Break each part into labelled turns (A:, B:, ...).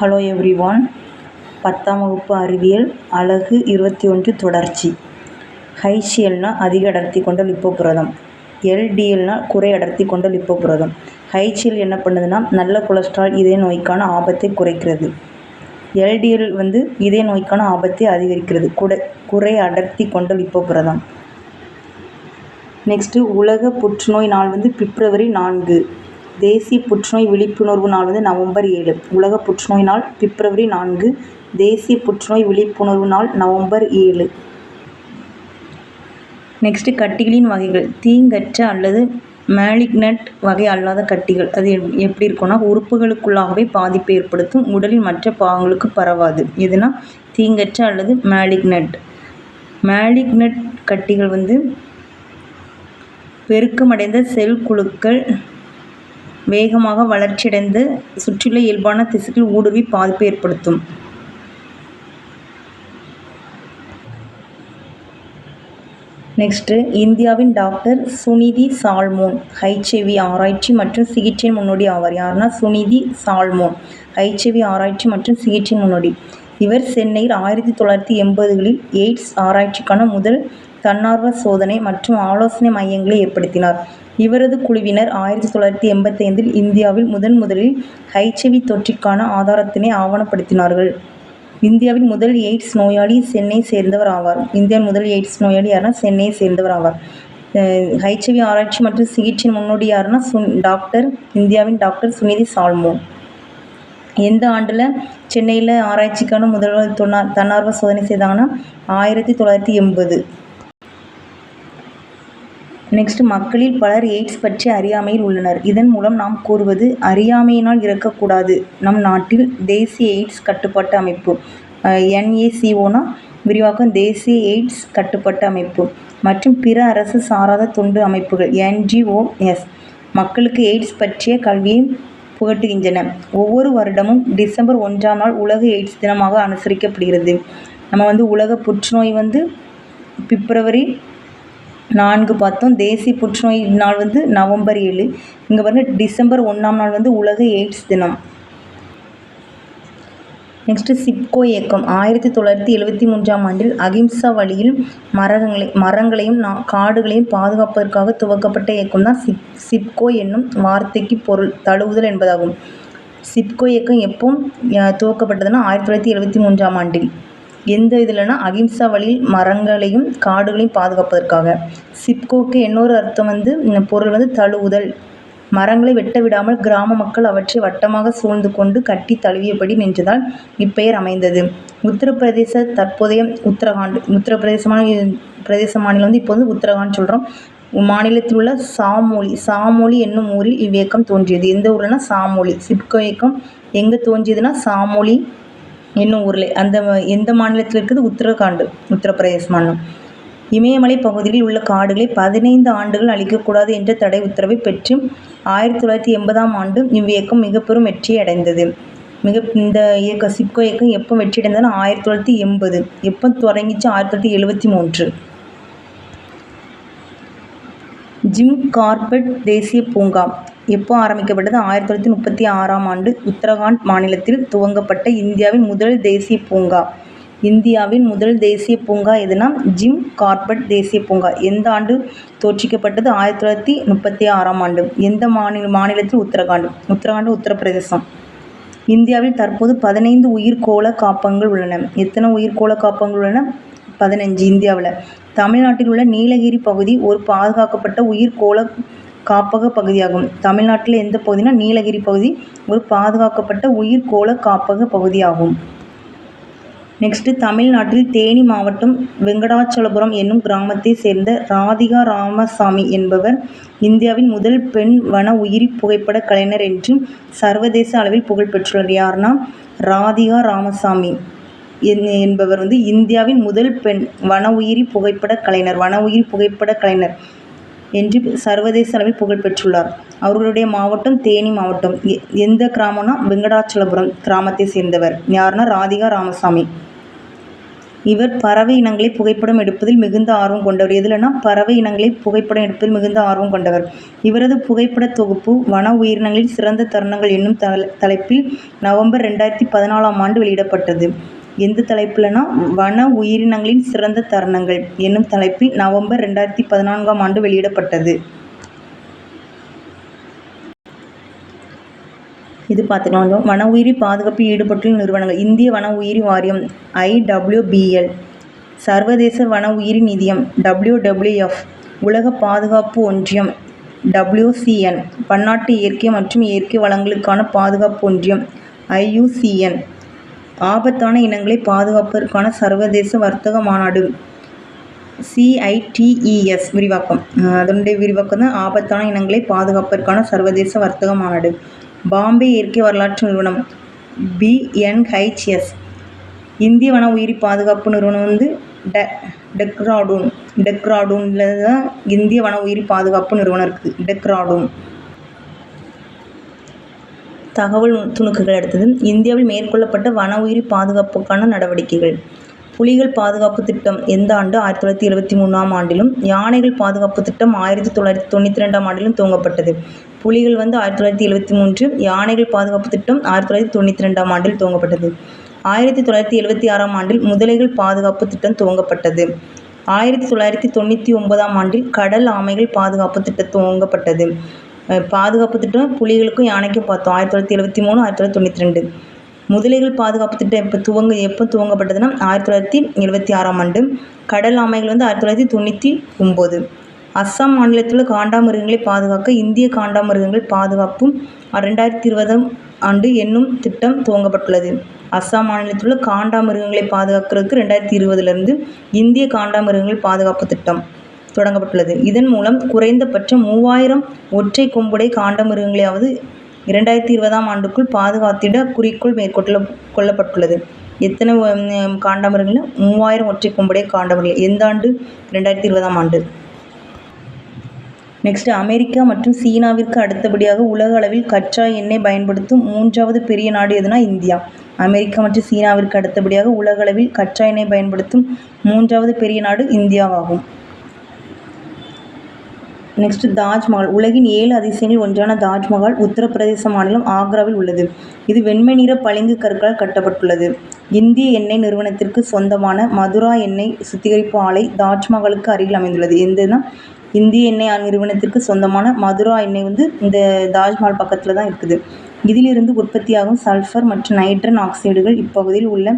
A: Hello every one பத்தாம் வகுப்பு அறிவியல் அலகு இருபத்தி ஒன்று தொடர்ச்சி. ஹைசிஎல்னா அதிக அடர்த்தி கொண்ட லிப்போபுரதம். எல்டிஎல்னா குறை அடர்த்தி கொண்ட லிப்போபுரதம். ஹைசிஎல் என்ன பண்ணுதுன்னா நல்ல கொலஸ்ட்ரால் இதய நோய்க்கான ஆபத்தை குறைக்கிறது. எல்டிஎல் வந்து இதய நோய்க்கான ஆபத்தை அதிகரிக்கிறது. குடை குறை அடர்த்தி கொண்ட லிப்போபுரதம். நெக்ஸ்ட்டு உலக புற்றுநோய் நாள் வந்து பிப்ரவரி நான்கு. தேசிய புற்றுநோய் விழிப்புணர்வு நாள் வந்து நவம்பர் ஏழு. உலக புற்றுநோய் நாள் பிப்ரவரி நான்கு. தேசிய புற்றுநோய் விழிப்புணர்வு நாள் நவம்பர் ஏழு. நெக்ஸ்ட்டு கட்டிகளின் வகைகள். தீங்கற்ற அல்லது மேலிக்னட் வகை அல்லாத கட்டிகள். அது எப் எப்படி இருக்கும்னா உறுப்புகளுக்குள்ளாகவே பாதிப்பை ஏற்படுத்தும். உடலின் மற்ற பாகங்களுக்கு பரவாது. எதுனா தீங்கற்ற அல்லது மேலிக்னட் மேலிக்னட் கட்டிகள் வந்து பெருக்கமடைந்த செல் குழுக்கள் வேகமாக வளர்ச்சியடைந்து சுற்றியுள்ள இயல்பான திசுக்கள் ஊடுருவி பாதிப்பை ஏற்படுத்தும். நெக்ஸ்ட்டு இந்தியாவின் டாக்டர் சுனிதி சால்மோன் ஹைச்ஐவி ஆராய்ச்சி மற்றும் சிகிச்சையின் முன்னோடி ஆவார். யாருன்னா சுனிதி சால்மோன் ஹைச்ஐவி ஆராய்ச்சி மற்றும் சிகிச்சையின் முன்னோடி. இவர் சென்னையில் ஆயிரத்தி தொள்ளாயிரத்தி எண்பதுகளில் எய்ட்ஸ் ஆராய்ச்சிக்கான முதல் தன்னார்வ சோதனை மற்றும் ஆலோசனை மையங்களை ஏற்படுத்தினார். இவரது குழுவினர் ஆயிரத்தி தொள்ளாயிரத்தி எண்பத்தைந்தில் இந்தியாவில் முதன் முதலில் ஹைச்ஐவி தொற்றிற்கான ஆதாரத்தினை ஆவணப்படுத்தினார்கள். இந்தியாவின் முதல் எய்ட்ஸ் நோயாளி சென்னை சேர்ந்தவர் ஆவார். இந்தியாவின் முதல் எய்ட்ஸ் நோயாளி யாருன்னா சென்னையை சேர்ந்தவர் ஆவார். ஹைச்ஐவி ஆராய்ச்சி மற்றும் சிகிச்சையின் முன்னோடி யாருன்னா சுன் டாக்டர் இந்தியாவின் டாக்டர் சுனிதி சால்மோ. எந்த ஆண்டில் சென்னையில் ஆராய்ச்சிக்கான முதல்வர் தொன்னா தன்னார்வ சோதனை செய்தாங்கன்னா ஆயிரத்தி தொள்ளாயிரத்தி எண்பது. நெக்ஸ்ட் மக்களில் பலர் எய்ட்ஸ் பற்றி அறியாமையில் உள்ளனர். இதன் மூலம் நாம் கூறுவது அறியாமையினால் இறக்கக்கூடாது. நம் நாட்டில் தேசிய எய்ட்ஸ் கட்டுப்பாட்டு அமைப்பு என்ஏசிஓனா விரிவாக்கம் தேசிய எய்ட்ஸ் கட்டுப்பாட்டு அமைப்பு மற்றும் பிற அரசு சாராத தொண்டு அமைப்புகள் என்ஜிஓஎஸ் மக்களுக்கு எய்ட்ஸ் பற்றிய கல்வியை புகட்டுகின்றன. ஒவ்வொரு வருடமும் டிசம்பர் ஒன்றாம் நாள் உலக எய்ட்ஸ் தினமாக அனுசரிக்கப்படுகிறது. நம்ம வந்து உலக புற்றுநோய் வந்து பிப்ரவரி நான்கு பார்த்தோம். தேசிய புற்றுநோய் நாள் வந்து நவம்பர் ஏழு. இங்கே வந்து டிசம்பர் ஒன்றாம் நாள் வந்து உலக எய்ட்ஸ் தினம். நெக்ஸ்ட்டு சிப்கோ இயக்கம். ஆயிரத்தி தொள்ளாயிரத்தி எழுபத்தி மூன்றாம் ஆண்டில் அகிம்சா வழியில் மரங்களை மரங்களையும் நா காடுகளையும் பாதுகாப்பதற்காக துவக்கப்பட்ட இயக்கம் தான் சிப் சிப்கோ என்னும் வார்த்தைக்கு பொருள் தழுவுதல் என்பதாகும். சிப்கோ இயக்கம் எப்போ துவக்கப்பட்டதுன்னா ஆயிரத்தி தொள்ளாயிரத்தி எழுபத்தி மூன்றாம் ஆண்டில். எந்த இதில்னா அகிம்சா வழியில் மரங்களையும் காடுகளையும் பாதுகாப்பதற்காக. சிப்கோக்கு இன்னொரு அர்த்தம் வந்து பொருள் வந்து தழுவுதல். மரங்களை வெட்ட விடாமல் கிராம மக்கள் அவற்றை வட்டமாக சூழ்ந்து கொண்டு கட்டி தழுவியபடி நின்றதால் இப்பெயர் அமைந்தது. உத்தரப்பிரதேச தற்போதைய உத்தரகாண்ட் உத்தரப்பிரதேசமான பிரதேச மாநிலம் வந்து இப்போ வந்து உத்தரகாண்ட் சொல்கிறோம் மாநிலத்தில் உள்ள சாமொழி சாமொழி என்னும் ஊரில் இவ்வியக்கம் தோன்றியது. எந்த ஊர்லன்னா சாமொழி சிப்கோ இயக்கம் எங்கே தோன்றியதுன்னா சாமொழி என்னும் ஊரில். அந்த எந்த மாநிலத்தில் இருக்குது? உத்தரகாண்டு உத்தரப்பிரதேச மாநிலம். இமயமலை பகுதியில் உள்ள காடுகளை பதினைந்து ஆண்டுகள் அழிக்கக்கூடாது என்ற தடை உத்தரவை பெற்று ஆயிரத்தி தொள்ளாயிரத்தி எண்பதாம் ஆண்டு இவ்வியக்கம் மிகப்பெரும் பெரும் வெற்றியை அடைந்தது. மிக இந்த இயக்கம் சிப்கோ இயக்கம் எப்போ வெற்றி அடைந்ததுன்னா ஆயிரத்தி தொள்ளாயிரத்தி எண்பது. எப்போ தொடங்கிச்சு? ஆயிரத்தி தொள்ளாயிரத்தி எழுபத்தி மூன்று. ஜிம் கார்பெட் தேசிய பூங்கா. எப்போ ஆரம்பிக்கப்பட்டது? ஆயிரத்தி தொள்ளாயிரத்தி முப்பத்தி ஆறாம் ஆண்டு உத்தரகாண்ட் மாநிலத்தில் துவங்கப்பட்ட இந்தியாவின் முதல் தேசிய பூங்கா. இந்தியாவின் முதல் தேசிய பூங்கா எதுனா? ஜிம் கார்பெட் தேசிய பூங்கா. எந்த ஆண்டு தோற்றிக்கப்பட்டது ஆயிரத்தி தொள்ளாயிரத்தி முப்பத்தி ஆறாம் ஆண்டு. எந்த மாநில மாநிலத்தில் உத்தரகாண்ட்? உத்தரகாண்ட் உத்தரப்பிரதேசம். இந்தியாவில் தற்போது பதினைந்து உயிர்கோள காப்பகங்கள் உள்ளன. எத்தனை உயிர்கோள காப்பகங்கள் உள்ளன? பதினஞ்சு இந்தியாவில். தமிழ்நாட்டில் உள்ள நீலகிரி பகுதி ஒரு பாதுகாக்கப்பட்ட உயிர்கோள காப்பக பகுதியாகும். தமிழ்நாட்டில் எந்த பகுதினா நீலகிரி பகுதி ஒரு பாதுகாக்கப்பட்ட உயிர்கோள காப்பக பகுதியாகும். நெக்ஸ்ட்டு தமிழ்நாட்டில் தேனி மாவட்டம் வெங்கடாச்சலபுரம் என்னும் கிராமத்தை சேர்ந்த ராதிகா ராமசாமி என்பவர் இந்தியாவின் முதல் பெண் வன உயிரி புகைப்பட கலைஞர் என்று சர்வதேச அளவில் புகழ் பெற்றுள்ளார். யார்னா ராதிகா ராமசாமி. என்பவர் வந்து இந்தியாவின் முதல் பெண் வன உயிரி புகைப்பட கலைஞர் வன உயிரி புகைப்பட கலைஞர் என்று சர்வதேச அளவில் புகழ் பெற்றுள்ளார். அவர்களுடைய மாவட்டம் தேனி மாவட்டம். எந்த கிராமம்னா வெங்கடாச்சலபுரம் கிராமத்தை சேர்ந்தவர். யாருன்னா ராதிகா ராமசாமி. இவர் பறவை இனங்களை புகைப்படம் எடுப்பதில் மிகுந்த ஆர்வம் கொண்டவர். எதுலனா பறவை இனங்களை புகைப்படம் எடுப்பதில் மிகுந்த ஆர்வம் கொண்டவர். இவரது புகைப்பட தொகுப்பு வன உயிரினங்களில் சிறந்த தருணங்கள் என்னும் தலைப்பில் நவம்பர் ரெண்டாயிரத்தி பதினாலாம் ஆண்டு வெளியிடப்பட்டது. எந்த தலைப்புலனா வன உயிரினங்களின் சிறந்த தருணங்கள் என்னும் தலைப்பில் நவம்பர் ரெண்டாயிரத்தி பதினான்காம் ஆண்டு வெளியிடப்பட்டது. இது பார்த்துக்கலாம் வன உயிரி பாதுகாப்பில் ஈடுபட்டுள்ள நிறுவனங்கள். இந்திய வன உயிரி வாரியம் ஐடபிள்யூபிஎல் சர்வதேச வன உயிரி நிதியம் டபிள்யூடபிள்யூஎஃப் உலக பாதுகாப்பு ஒன்றியம் டபிள்யூசிஎன் பன்னாட்டு இயற்கை மற்றும் இயற்கை வளங்களுக்கான பாதுகாப்பு ஒன்றியம் ஐயுசிஎன் ஆபத்தான இனங்களை பாதுகாப்பதற்கான சர்வதேச வர்த்தக மாநாடு சிஐடிஇஎஸ் விரிவாக்கம். அதனுடைய விரிவாக்கம் தான் ஆபத்தான இனங்களை பாதுகாப்பதற்கான சர்வதேச வர்த்தக மாநாடு. பாம்பே இயற்கை வரலாற்று நிறுவனம் பிஎன்ஹெச்எஸ் இந்திய வன உயிரி பாதுகாப்பு நிறுவனம் வந்து டெ டெக்ராடூன் டெக்ராடூனில் தான் இந்திய வன உயிரி பாதுகாப்பு நிறுவனம் இருக்குது டெக்ராடூன். தகவல் துணுக்குகள் அடுத்தது இந்தியாவில் மேற்கொள்ளப்பட்ட வன உயிரி பாதுகாப்புக்கான நடவடிக்கைகள். புலிகள் பாதுகாப்பு திட்டம் எந்த ஆண்டு ஆயிரத்தி தொள்ளாயிரத்தி எழுபத்தி மூணாம் ஆண்டிலும் யானைகள் பாதுகாப்பு திட்டம் ஆயிரத்தி தொள்ளாயிரத்தி தொண்ணூற்றி ரெண்டாம் ஆண்டிலும் துவங்கப்பட்டது. புலிகள் வந்து ஆயிரத்தி தொள்ளாயிரத்தி எழுபத்தி மூன்று யானைகள் பாதுகாப்பு திட்டம் ஆயிரத்தி தொள்ளாயிரத்தி தொண்ணூற்றி ரெண்டாம் ஆண்டில் துவங்கப்பட்டது. ஆயிரத்தி தொள்ளாயிரத்தி எழுபத்தி ஆறாம் ஆண்டில் முதலைகள் பாதுகாப்பு திட்டம் துவங்கப்பட்டது. ஆயிரத்தி தொள்ளாயிரத்தி தொண்ணூற்றி ஒன்பதாம் ஆண்டில் கடல் ஆமைகள் பாதுகாப்பு திட்டம் துவங்கப்பட்டது. பாதுகாப்பு திட்டம் புலிகளுக்கும் யானைக்கும் பார்த்தோம். ஆயிரத்தி தொள்ளாயிரத்தி எழுபத்தி மூணு ஆயிரத்தி தொள்ளாயிரத்தி தொண்ணூற்றி ரெண்டு. முதலைகள் பாதுகாப்பு திட்டம் எப்போ துவங்க எப்போ துவங்கப்பட்டதுன்னா ஆயிரத்தி தொள்ளாயிரத்தி எழுபத்தி ஆறாம் ஆண்டு. கடல் ஆமைகள் வந்து ஆயிரத்தி தொள்ளாயிரத்தி தொண்ணூற்றி ஒம்பது அஸ்ஸாம் மாநிலத்தில் காண்டாமிருகங்களை பாதுகாக்க இந்திய காண்டாமிருகங்கள் பாதுகாப்பும் ரெண்டாயிரத்தி இருபதாம் ஆண்டு என்னும் திட்டம் துவங்கப்பட்டுள்ளது. அஸ்ஸாம் மாநிலத்தில் உள்ள காண்டாமிருகங்களை பாதுகாக்கிறதுக்கு ரெண்டாயிரத்தி இருபதுலேருந்து இந்திய காண்டாமிருகங்கள் பாதுகாப்பு திட்டம். தொடங்கப்பட்டுள்ளது. இதன் மூலம் குறைந்தபட்சம் மூவாயிரம் ஒற்றை கொம்புடை காண்டமிருகங்களையாவது இரண்டாயிரத்தி இருபதாம் ஆண்டுக்குள் பாதுகாத்திட குறிக்கோள் மேற்கொள்ள கொள்ளப்பட்டுள்ளது. எத்தனை காண்டாமிருகங்கள்? மூவாயிரம் ஒற்றை கொம்புடைய காண்டாமிருகங்கள். எந்த ஆண்டு? ரெண்டாயிரத்தி இருபதாம் ஆண்டு. நெக்ஸ்ட் அமெரிக்கா மற்றும் சீனாவிற்கு அடுத்தபடியாக உலக அளவில் கச்சா எண்ணெய் பயன்படுத்தும் மூன்றாவது பெரிய நாடு எதுனா இந்தியா. அமெரிக்கா மற்றும் சீனாவிற்கு அடுத்தபடியாக உலக அளவில் கச்சா எண்ணெய் பயன்படுத்தும் மூன்றாவது பெரிய நாடு இந்தியாவாகும். நெக்ஸ்ட் தாஜ்மஹால். உலகின் ஏழு அதிசயங்களில் ஒன்றான தாஜ்மஹால் உத்தரப்பிரதேச மாநிலம் ஆக்ராவில் உள்ளது. இது வெண்மை நிற பளிங்கு கற்களால் கட்டப்பட்டுள்ளது. இந்திய எண்ணெய் நிறுவனத்திற்கு சொந்தமான மதுரா எண்ணெய் சுத்திகரிப்பு ஆலை தாஜ்மஹாலுக்கு அருகில் அமைந்துள்ளது. எந்தனா இந்திய எண்ணெய் நிறுவனத்திற்கு சொந்தமான மதுரா எண்ணெய் வந்து இந்த தாஜ்மஹால் பக்கத்தில் தான் இருக்குது. இதிலிருந்து உற்பத்தியாகும் சல்ஃபர் மற்றும் நைட்ரன் ஆக்சைடுகள் இப்பகுதியில் உள்ள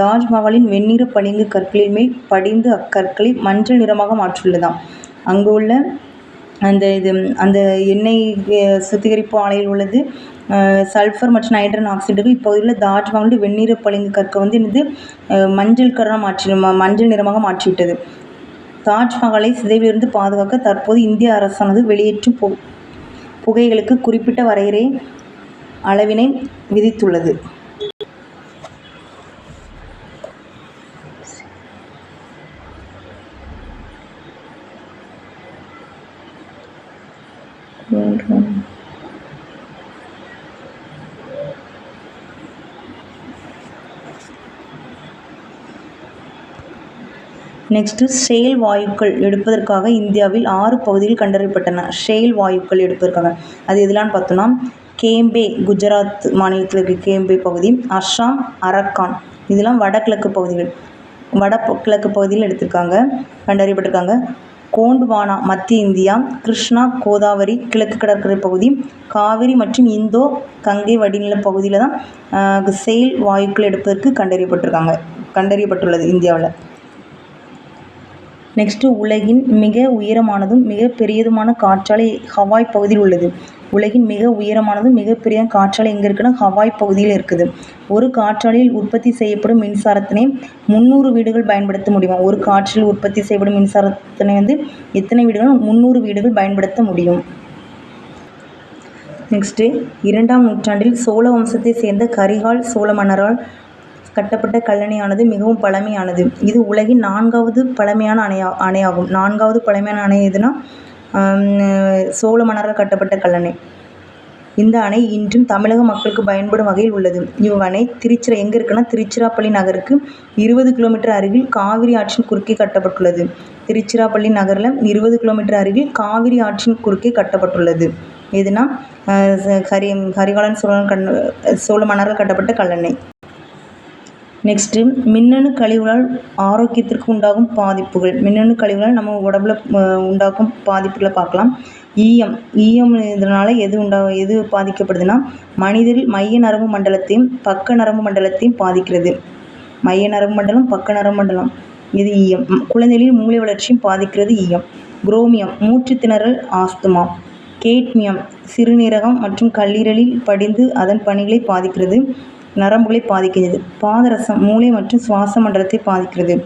A: தாஜ்மஹாலின் வெண்ணிற பளிங்கு கற்களின் மேல் படிந்து அக்கற்களை மஞ்சள் நிறமாக மாற்றியுள்ளதாம். அங்கு உள்ள அந்த இது அந்த எண்ணெய் சுத்திகரிப்பு ஆலையில் உள்ளது சல்ஃபர் மற்றும் நைட்ரன் ஆக்சைடுகள். இப்போது உள்ள வாங்கி வெந்நீர பளிங்கு கற்க வந்து என்னது மஞ்சள் கலராக மாற்றி மஞ்சள் நிறமாக மாற்றிவிட்டது. தாஜ்மஹாலை சிதைவிலிருந்து பாதுகாக்க தற்போது இந்திய அரசானது வெளியேற்றும் பு புகைகளுக்கு குறிப்பிட்ட வரையறை அளவினை விதித்துள்ளது. நெக்ஸ்ட்டு ஷேல் வாயுக்கள் எடுப்பதற்காக இந்தியாவில் ஆறு பகுதியில் கண்டறியப்பட்டன. ஷேல் வாயுக்கள் எடுப்பதற்காக. அது எதுலான்னு பார்த்தோன்னா கேம்பே குஜராத் மாநிலத்தில் இருக்க கேம்பே பகுதி அஸ்ஸாம் அரக்கான். இதெல்லாம் வடகிழக்கு பகுதிகள். வட கிழக்கு பகுதியில் எடுத்திருக்காங்க கண்டறியப்பட்டிருக்காங்க. கோண்டுவானா மத்திய இந்தியா கிருஷ்ணா கோதாவரி கிழக்கு கடற்கரை பகுதி காவிரி மற்றும் இந்தோ கங்கை வடிநில பகுதியில் தான் செயல் வாயுக்கள் எடுப்பதற்கு கண்டறியப்பட்டிருக்காங்க கண்டறியப்பட்டுள்ளது இந்தியாவில். நெக்ஸ்ட்டு உலகின் மிக உயரமானதும் மிக பெரியதுமான காற்றாலை ஹவாய் பகுதியில் உள்ளது. உலகின் மிக உயரமானதும் மிகப்பெரிய காற்றாலை எங்கே இருக்குன்னா ஹவாய் பகுதியில் இருக்குது. ஒரு காற்றாலையில் உற்பத்தி செய்யப்படும் மின்சாரத்தினை முந்நூறு வீடுகள் பயன்படுத்த முடியுமா? ஒரு காற்றில் உற்பத்தி செய்யப்படும் மின்சாரத்தினை வந்து எத்தனை வீடுகள்? முந்நூறு வீடுகள் பயன்படுத்த முடியும். நெக்ஸ்ட்டு இரண்டாம் நூற்றாண்டில் சோழ வம்சத்தை சேர்ந்த கரிகால் சோழ மன்னரால் கட்டப்பட்ட கல்லணையானது மிகவும் பழமையானது. இது உலகின் நான்காவது பழமையான அணையா அணையாகும். நான்காவது பழமையான அணை எதுனா சோழ மன்னரால் கட்டப்பட்ட கல்லணை. இந்த அணை இன்றும் தமிழக மக்களுக்கு பயன்படும் வகையில் உள்ளது. இவ்வணை திருச்சிரா எங்கே இருக்குன்னா திருச்சிராப்பள்ளி நகருக்கு இருபது கிலோமீட்டர் அருகில் காவிரி ஆற்றின் குறுக்கே கட்டப்பட்டுள்ளது. திருச்சிராப்பள்ளி நகரில் இருபது கிலோமீட்டர் அருகில் காவிரி ஆற்றின் குறுக்கே கட்டப்பட்டுள்ளது. எதுனா ஹரி ஹரிகாலன் சோழன் கண் சோழ மன்னரால் கட்டப்பட்ட கல்லணை. நெக்ஸ்ட்டு மின்னணு கழிவுகளால் ஆரோக்கியத்திற்கு உண்டாகும் பாதிப்புகள். மின்னணு கழிவுகளால் நம்ம உடம்புல உண்டாக்கும் பாதிப்புகளை பார்க்கலாம். ஈயம் ஈயம் இதனால் எது உண்டா எது பாதிக்கப்படுதுன்னா மனிதரில் மைய நரம்பு மண்டலத்தையும் பக்க நரம்பு மண்டலத்தையும் பாதிக்கிறது. மைய நரம்பு மண்டலம் பக்க நரம்பு மண்டலம். இது ஈயம் குழந்தைகளின் மூளை வளர்ச்சியும் பாதிக்கிறது ஈயம் குரோமியம் மூச்சு திணறல் ஆஸ்துமா. கேட்மியம் சிறுநீரகம் மற்றும் கல்லீரலில் படிந்து அதன் பணிகளை பாதிக்கிறது. நரம்புகளை பாதிக்கிறது. பாதரசம் மூளை மற்றும் சுவாச மண்டலத்தை பாதிக்கிறது.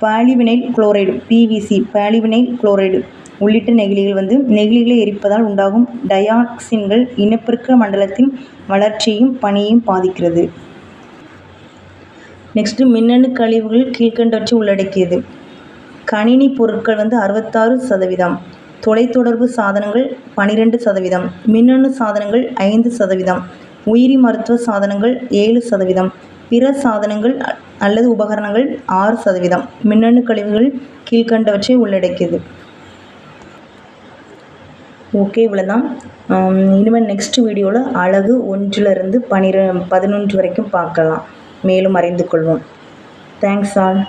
A: Polyvinyl chloride PVC polyvinyl chloride உள்ளிட்ட நெகிழிகள் வந்து நெகிழிகளை எரிப்பதால் உண்டாகும் டயாக்சின்கள் இனப்பெருக்க மண்டலத்தின் வளர்ச்சியையும் பணியையும் பாதிக்கிறது. நெக்ஸ்ட்டு மின்னணு கழிவுகள் கீழ்கண்டவற்றை உள்ளடக்கியது. கணினி பொருட்கள் வந்து அறுபத்தாறு சதவீதம். தொலைத்தொடர்பு சாதனங்கள் பனிரெண்டு சதவீதம். மின்னணு சாதனங்கள் ஐந்து சதவீதம். உயிரி மருத்துவ சாதனங்கள் ஏழு சதவீதம் பிற சாதனங்கள் அல்லது உபகரணங்கள் ஆறு சதவீதம். மின்னணு கழிவுகள் கீழ்க்கண்டவற்றை உள்ளடக்கியது. ஓகே இவ்வளோதான் இனிமேல் நெக்ஸ்ட் வீடியோவில் அழகு ஒன்றிலிருந்து பனிரெ பதினொன்று வரைக்கும் பார்க்கலாம். மேலும் அறிந்து கொள்வோம். Thanks all